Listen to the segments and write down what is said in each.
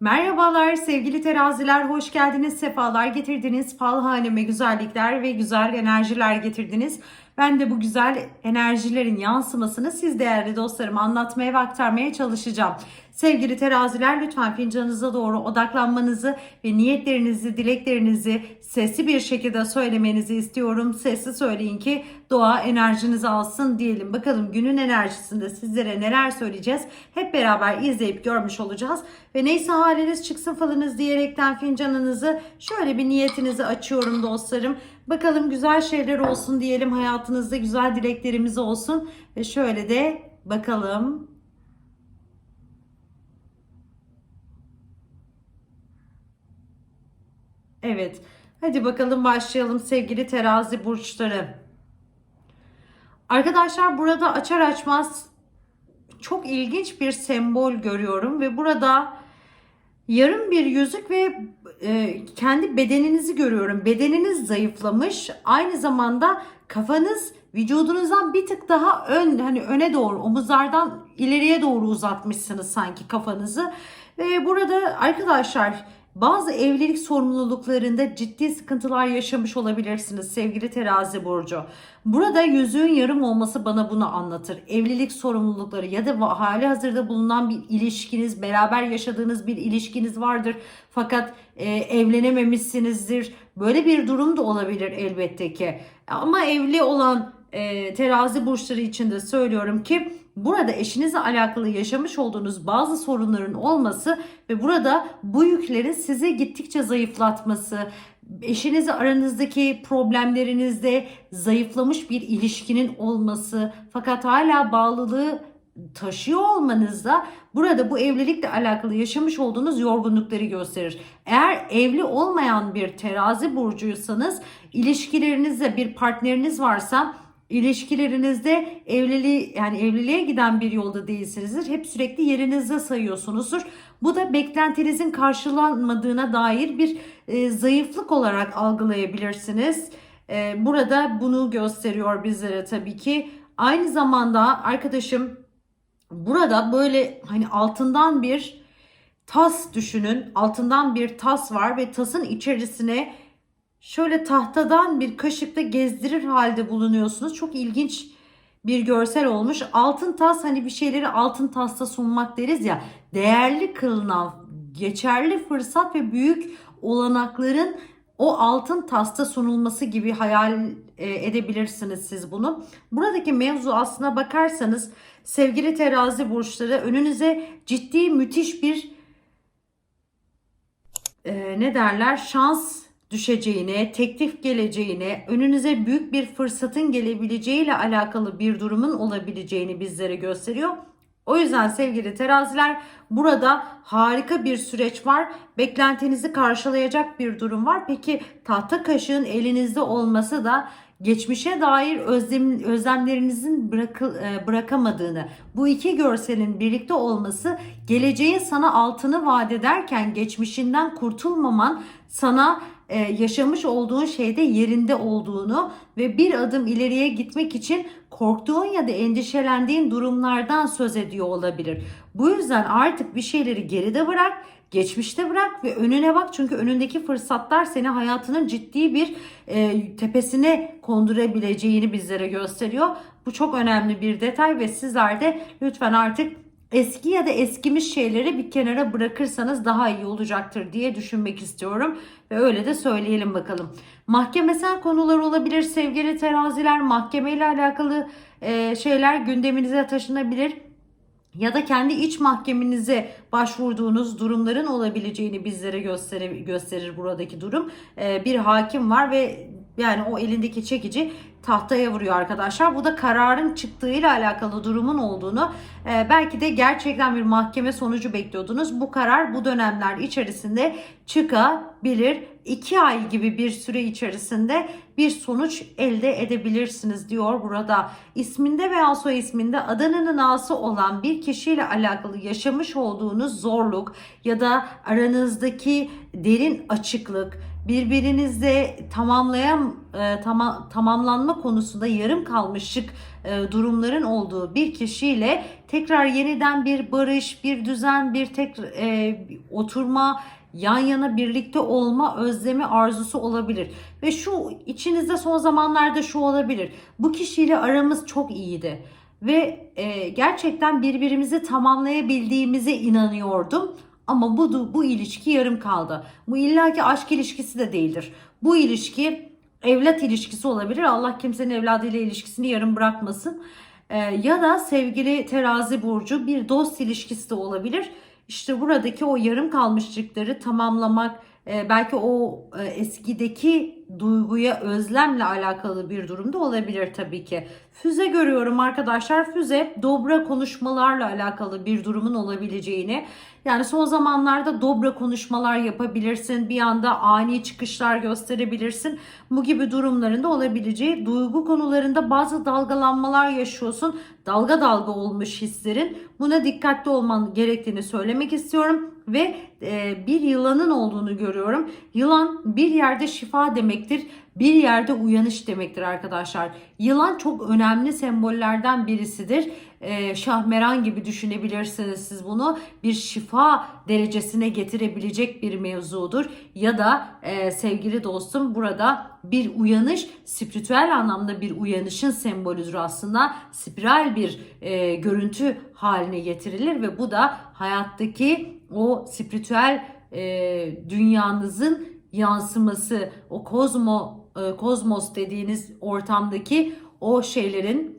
Merhabalar sevgili teraziler, hoş geldiniz, sefalar getirdiniz. Fal haneme güzellikler ve güzel enerjiler getirdiniz. Ben de bu güzel enerjilerin yansımasını siz değerli dostlarıma anlatmaya ve aktarmaya çalışacağım. Sevgili teraziler lütfen fincanınıza doğru odaklanmanızı ve niyetlerinizi, dileklerinizi sesli bir şekilde söylemenizi istiyorum. Sesli söyleyin ki doğa enerjinizi alsın diyelim. Bakalım günün enerjisinde sizlere neler söyleyeceğiz. Hep beraber izleyip görmüş olacağız. Ve neyse haliniz çıksın falınız diyerekten fincanınızı şöyle bir niyetinizi açıyorum dostlarım. Bakalım güzel şeyler olsun diyelim. Hayatınızda güzel dileklerimiz olsun. Ve şöyle de bakalım. Evet. Hadi bakalım başlayalım sevgili terazi burçları. Arkadaşlar burada açar açmaz çok ilginç bir sembol görüyorum ve burada yarım bir yüzük ve e, kendi bedeninizi görüyorum. Bedeniniz zayıflamış. Aynı zamanda kafanız vücudunuzdan bir tık daha ön hani öne doğru omuzlardan ileriye doğru uzatmışsınız sanki kafanızı. Ve burada arkadaşlar bazı evlilik sorumluluklarında ciddi sıkıntılar yaşamış olabilirsiniz sevgili terazi burcu. Burada yüzüğün yarım olması bana bunu anlatır. Evlilik sorumlulukları ya da hali hazırda bulunan bir ilişkiniz, beraber yaşadığınız bir ilişkiniz vardır. Fakat e, evlenememişsinizdir. Böyle bir durum da olabilir elbette ki. Ama evli olan e, terazi burçları için de söylüyorum ki burada eşinizle alakalı yaşamış olduğunuz bazı sorunların olması ve burada bu yüklerin size gittikçe zayıflatması, eşinizle aranızdaki problemlerinizde zayıflamış bir ilişkinin olması fakat hala bağlılığı taşıyor olmanızda burada bu evlilikle alakalı yaşamış olduğunuz yorgunlukları gösterir. Eğer evli olmayan bir terazi burcuysanız ilişkilerinizde bir partneriniz varsa ilişkilerinizde evliliği yani evliliğe giden bir yolda değilsinizdir. Hep sürekli yerinizde sayıyorsunuzdur. Bu da beklentinizin karşılanmadığına dair bir e, zayıflık olarak algılayabilirsiniz. E, burada bunu gösteriyor bizlere tabii ki. Aynı zamanda arkadaşım burada böyle hani altından bir tas düşünün. Altından bir tas var ve tasın içerisine şöyle tahtadan bir kaşıkla gezdirir halde bulunuyorsunuz. Çok ilginç bir görsel olmuş. Altın tas hani bir şeyleri altın tasta sunmak deriz ya. Değerli kılınan, geçerli fırsat ve büyük olanakların o altın tasta sunulması gibi hayal e, edebilirsiniz siz bunu. Buradaki mevzu aslına bakarsanız sevgili terazi burçları önünüze ciddi müthiş bir e, ne derler şans düşeceğine, teklif geleceğine, önünüze büyük bir fırsatın gelebileceğiyle alakalı bir durumun olabileceğini bizlere gösteriyor. O yüzden sevgili teraziler burada harika bir süreç var. Beklentinizi karşılayacak bir durum var. Peki tahta kaşığın elinizde olması da geçmişe dair özlem, özlemlerinizin bırakı, e, bırakamadığını, bu iki görselin birlikte olması geleceğin sana altını vaat ederken geçmişinden kurtulmaman sana e, yaşamış olduğun şeyde yerinde olduğunu ve bir adım ileriye gitmek için korktuğun ya da endişelendiğin durumlardan söz ediyor olabilir. Bu yüzden artık bir şeyleri geride bırak, geçmişte bırak ve önüne bak çünkü önündeki fırsatlar seni hayatının ciddi bir e, tepesine kondurabileceğini bizlere gösteriyor. Bu çok önemli bir detay ve sizler de lütfen artık eski ya da eskimiş şeyleri bir kenara bırakırsanız daha iyi olacaktır diye düşünmek istiyorum. Ve öyle de söyleyelim bakalım. Mahkemesel konular olabilir sevgili teraziler. Mahkemeyle alakalı e, şeyler gündeminize taşınabilir ya da kendi iç mahkemenize başvurduğunuz durumların olabileceğini bizlere gösterir, gösterir buradaki durum. Ee, bir hakim var ve yani o elindeki çekici tahtaya vuruyor arkadaşlar. Bu da kararın çıktığıyla alakalı durumun olduğunu e, belki de gerçekten bir mahkeme sonucu bekliyordunuz. Bu karar bu dönemler içerisinde çıkabilir. 2 ay gibi bir süre içerisinde bir sonuç elde edebilirsiniz diyor burada. İsminde veya soy isminde Adana'nın ağası olan bir kişiyle alakalı yaşamış olduğunuz zorluk ya da aranızdaki derin açıklık birbirinizle tamamlayan e, tama- tamamlanma konusunda yarım kalmışlık e, durumların olduğu bir kişiyle tekrar yeniden bir barış, bir düzen, bir tek e, oturma, yan yana birlikte olma özlemi arzusu olabilir. Ve şu içinizde son zamanlarda şu olabilir. Bu kişiyle aramız çok iyiydi ve e, gerçekten birbirimizi tamamlayabildiğimize inanıyordum. Ama bu bu ilişki yarım kaldı. Bu illaki aşk ilişkisi de değildir. Bu ilişki evlat ilişkisi olabilir. Allah kimsenin evladıyla ilişkisini yarım bırakmasın. E, ya da sevgili terazi burcu bir dost ilişkisi de olabilir. İşte buradaki o yarım kalmışlıkları tamamlamak, e, belki o e, eskideki duyguya özlemle alakalı bir durumda olabilir tabii ki. Füze görüyorum arkadaşlar. Füze dobra konuşmalarla alakalı bir durumun olabileceğini. Yani son zamanlarda dobra konuşmalar yapabilirsin. Bir anda ani çıkışlar gösterebilirsin. Bu gibi durumlarında olabileceği duygu konularında bazı dalgalanmalar yaşıyorsun. Dalga dalga olmuş hislerin. Buna dikkatli olman gerektiğini söylemek istiyorum ve e, bir yılanın olduğunu görüyorum. Yılan bir yerde şifa demektir, bir yerde uyanış demektir arkadaşlar. Yılan çok önemli sembollerden birisidir. E, şahmeran gibi düşünebilirsiniz siz bunu. Bir şifa derecesine getirebilecek bir mevzudur. Ya da e, sevgili dostum burada bir uyanış, spiritüel anlamda bir uyanışın sembolüdür aslında. Spiral bir e, görüntü haline getirilir ve bu da hayattaki o spiritüel e, dünyanızın yansıması, o kozmo e, kozmos dediğiniz ortamdaki o şeylerin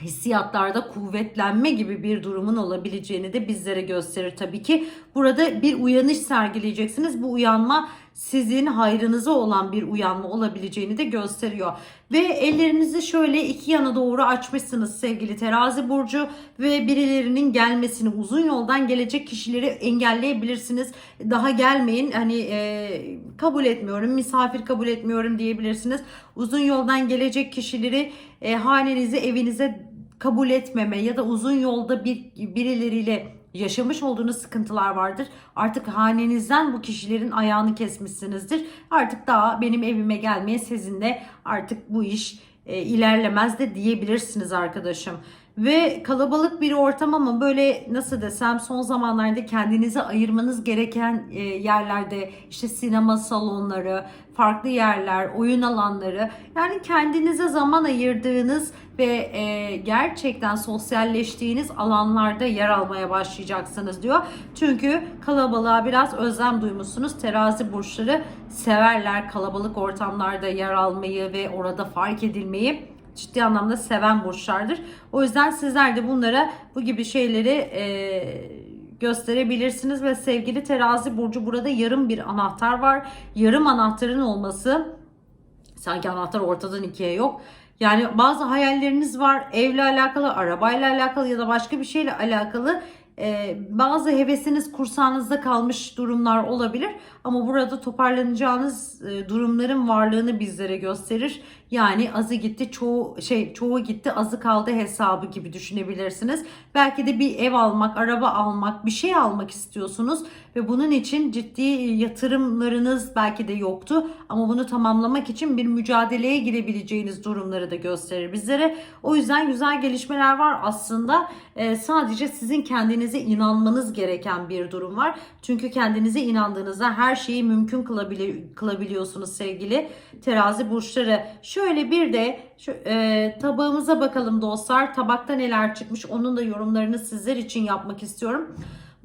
hissiyatlarda kuvvetlenme gibi bir durumun olabileceğini de bizlere gösterir tabii ki. Burada bir uyanış sergileyeceksiniz. Bu uyanma sizin hayrınıza olan bir uyanma olabileceğini de gösteriyor. Ve ellerinizi şöyle iki yana doğru açmışsınız sevgili terazi burcu ve birilerinin gelmesini uzun yoldan gelecek kişileri engelleyebilirsiniz. Daha gelmeyin hani e, kabul etmiyorum misafir kabul etmiyorum diyebilirsiniz. Uzun yoldan gelecek kişileri e, hanenize evinize kabul etmeme ya da uzun yolda bir birileriyle yaşamış olduğunuz sıkıntılar vardır. Artık hanenizden bu kişilerin ayağını kesmişsinizdir. Artık daha benim evime gelmeye sizinle artık bu iş e, ilerlemez de diyebilirsiniz arkadaşım. Ve kalabalık bir ortam ama böyle nasıl desem son zamanlarda kendinize ayırmanız gereken e, yerlerde işte sinema salonları, farklı yerler, oyun alanları yani kendinize zaman ayırdığınız ve e, gerçekten sosyalleştiğiniz alanlarda yer almaya başlayacaksınız diyor. Çünkü kalabalığa biraz özlem duymuşsunuz. Terazi burçları severler kalabalık ortamlarda yer almayı ve orada fark edilmeyi ciddi anlamda seven burçlardır. O yüzden sizler de bunlara bu gibi şeyleri e, gösterebilirsiniz ve sevgili terazi burcu burada yarım bir anahtar var. Yarım anahtarın olması sanki anahtar ortadan ikiye yok. Yani bazı hayalleriniz var evle alakalı, arabayla alakalı ya da başka bir şeyle alakalı e, bazı hevesiniz kursağınızda kalmış durumlar olabilir ama burada toparlanacağınız e, durumların varlığını bizlere gösterir. Yani azı gitti çoğu şey çoğu gitti azı kaldı hesabı gibi düşünebilirsiniz. Belki de bir ev almak, araba almak, bir şey almak istiyorsunuz ve bunun için ciddi yatırımlarınız belki de yoktu ama bunu tamamlamak için bir mücadeleye girebileceğiniz durumları da gösterir bizlere. O yüzden güzel gelişmeler var aslında. Ee, sadece sizin kendinize inanmanız gereken bir durum var. Çünkü kendinize inandığınızda her şeyi mümkün kılabili kılabiliyorsunuz sevgili terazi burçları. Şöyle bir de şu, e, tabağımıza bakalım dostlar. Tabakta neler çıkmış onun da yorumlarını sizler için yapmak istiyorum.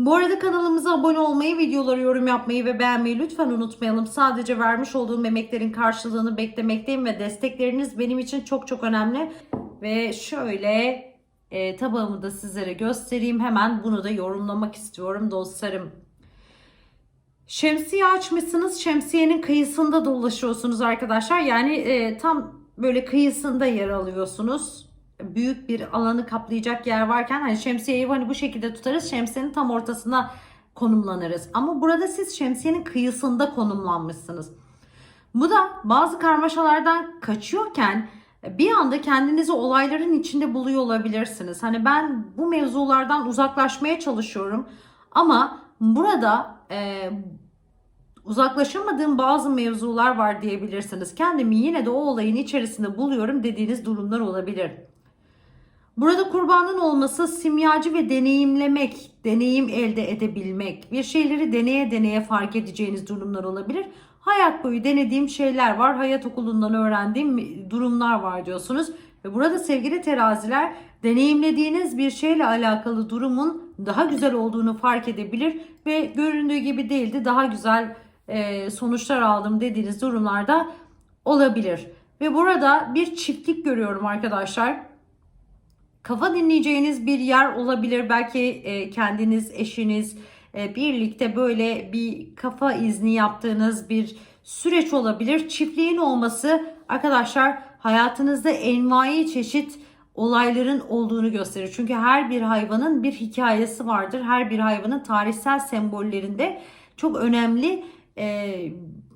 Bu arada kanalımıza abone olmayı, videoları yorum yapmayı ve beğenmeyi lütfen unutmayalım. Sadece vermiş olduğum emeklerin karşılığını beklemekteyim ve destekleriniz benim için çok çok önemli. Ve şöyle e, tabağımı da sizlere göstereyim. Hemen bunu da yorumlamak istiyorum dostlarım. Şemsiye açmışsınız. Şemsiyenin kıyısında dolaşıyorsunuz arkadaşlar. Yani e, tam böyle kıyısında yer alıyorsunuz. Büyük bir alanı kaplayacak yer varken hani şemsiyeyi hani bu şekilde tutarız. Şemsiyenin tam ortasına konumlanırız. Ama burada siz şemsiyenin kıyısında konumlanmışsınız. Bu da bazı karmaşalardan kaçıyorken bir anda kendinizi olayların içinde buluyor olabilirsiniz. Hani ben bu mevzulardan uzaklaşmaya çalışıyorum ama burada e, uzaklaşamadığım bazı mevzular var diyebilirsiniz. Kendimi yine de o olayın içerisinde buluyorum dediğiniz durumlar olabilir. Burada kurbanın olması simyacı ve deneyimlemek, deneyim elde edebilmek, bir şeyleri deneye deneye fark edeceğiniz durumlar olabilir. Hayat boyu denediğim şeyler var, hayat okulundan öğrendiğim durumlar var diyorsunuz. Ve burada sevgili teraziler deneyimlediğiniz bir şeyle alakalı durumun daha güzel olduğunu fark edebilir ve göründüğü gibi değildi daha güzel e, sonuçlar aldım dediğiniz durumlarda olabilir. Ve burada bir çiftlik görüyorum arkadaşlar kafa dinleyeceğiniz bir yer olabilir. Belki e, kendiniz, eşiniz e, birlikte böyle bir kafa izni yaptığınız bir süreç olabilir. Çiftliğin olması arkadaşlar hayatınızda envai çeşit olayların olduğunu gösterir. Çünkü her bir hayvanın bir hikayesi vardır. Her bir hayvanın tarihsel sembollerinde çok önemli e,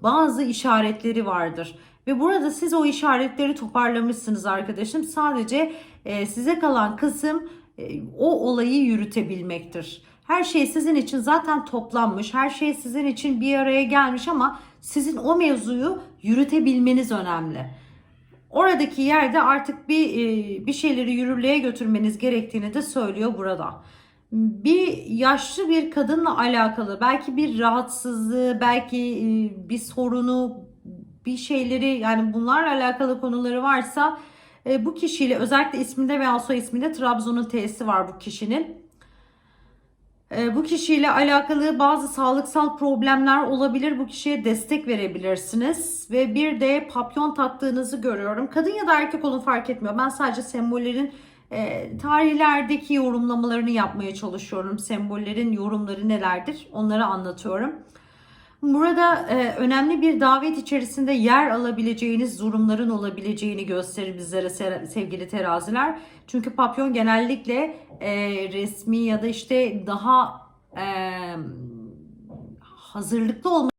bazı işaretleri vardır. Ve burada siz o işaretleri toparlamışsınız arkadaşım. Sadece e, size kalan kısım e, o olayı yürütebilmektir. Her şey sizin için zaten toplanmış. Her şey sizin için bir araya gelmiş ama sizin o mevzuyu yürütebilmeniz önemli. Oradaki yerde artık bir e, bir şeyleri yürürlüğe götürmeniz gerektiğini de söylüyor burada. Bir yaşlı bir kadınla alakalı belki bir rahatsızlığı, belki e, bir sorunu, bir şeyleri yani bunlarla alakalı konuları varsa e, bu kişiyle özellikle isminde veya soy isminde Trabzon'un T'si var bu kişinin. E, bu kişiyle alakalı bazı sağlıksal problemler olabilir. Bu kişiye destek verebilirsiniz. Ve bir de papyon taktığınızı görüyorum. Kadın ya da erkek olun fark etmiyor. Ben sadece sembollerin e, tarihlerdeki yorumlamalarını yapmaya çalışıyorum. Sembollerin yorumları nelerdir onları anlatıyorum. Burada e, önemli bir davet içerisinde yer alabileceğiniz durumların olabileceğini gösterir bizlere se- sevgili teraziler. Çünkü papyon genellikle e, resmi ya da işte daha e, hazırlıklı olma